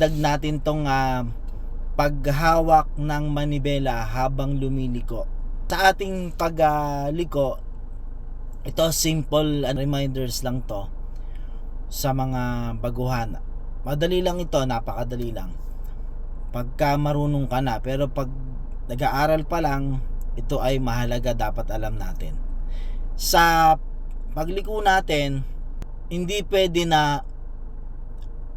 idagdag natin tong ah, paghawak ng manibela habang lumiliko. Sa ating pagliko, ito simple ah, reminders lang to sa mga baguhan. Madali lang ito, napakadali lang. Pagka marunong ka na, pero pag nag-aaral pa lang, ito ay mahalaga dapat alam natin. Sa pagliko natin, hindi pwede na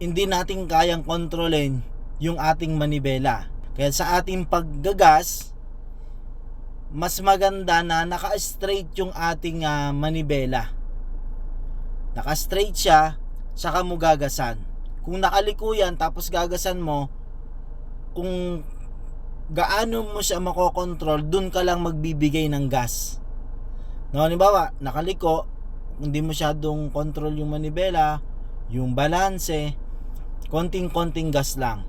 hindi natin kayang kontrolin yung ating manibela. Kaya sa ating paggagas, mas maganda na naka-straight yung ating ah, manibela. Naka-straight siya, saka mo gagasan. Kung nakaliko yan, tapos gagasan mo, kung gaano mo siya makokontrol, dun ka lang magbibigay ng gas. No, halimbawa, nakaliko, hindi masyadong control yung manibela, yung balanse, konting-konting gas lang.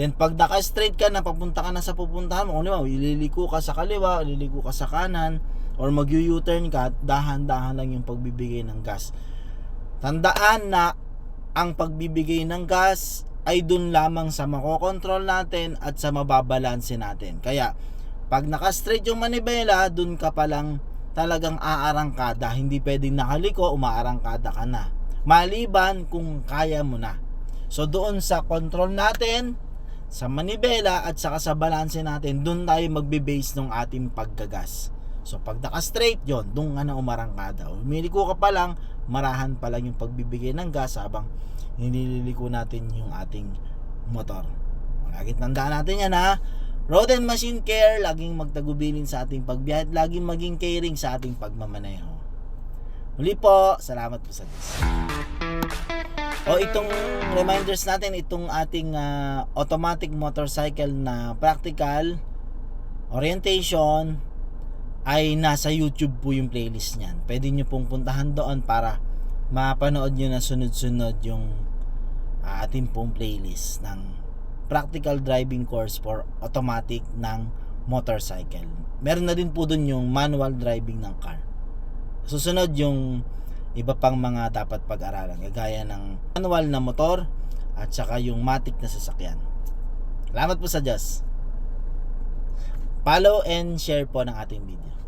Then pag naka-straight ka na, papunta ka na sa pupuntahan mo, kung halimbawa, ililiko ka sa kaliwa, ililiko ka sa kanan, or mag-u-turn ka, dahan-dahan lang yung pagbibigay ng gas. Tandaan na ang pagbibigay ng gas ay dun lamang sa makokontrol natin at sa mababalanse natin. Kaya, pag naka-straight yung manibela, dun ka palang talagang aarangkada. Hindi pwedeng nakaliko, umaarangkada ka na. Maliban kung kaya mo na. So, doon sa control natin, sa manibela at saka sa balanse natin, doon tayo magbe-base ng ating paggagas. So pag naka-straight yon, doon ka na umarangkada. Umiliko ka pa lang, marahan pa lang yung pagbibigay ng gas habang nililiko natin yung ating motor. Lagi tandaan natin yan ha. Road and Machine Care, laging magtagubilin sa ating pagbiyahe laging maging caring sa ating pagmamaneho. Muli po, salamat po sa Diyos. O itong reminders natin, itong ating ah, automatic motorcycle na practical orientation ay nasa YouTube po yung playlist niyan. Pwede nyo pong puntahan doon para mapanood nyo na sunod-sunod yung ah, ating pong playlist ng practical driving course for automatic ng motorcycle. Meron na din po doon yung manual driving ng car. Susunod yung iba pang mga dapat pag-aralan kagaya ng manual na motor at saka yung matic na sasakyan. Salamat po sa Diyos. Follow and share po ng ating video.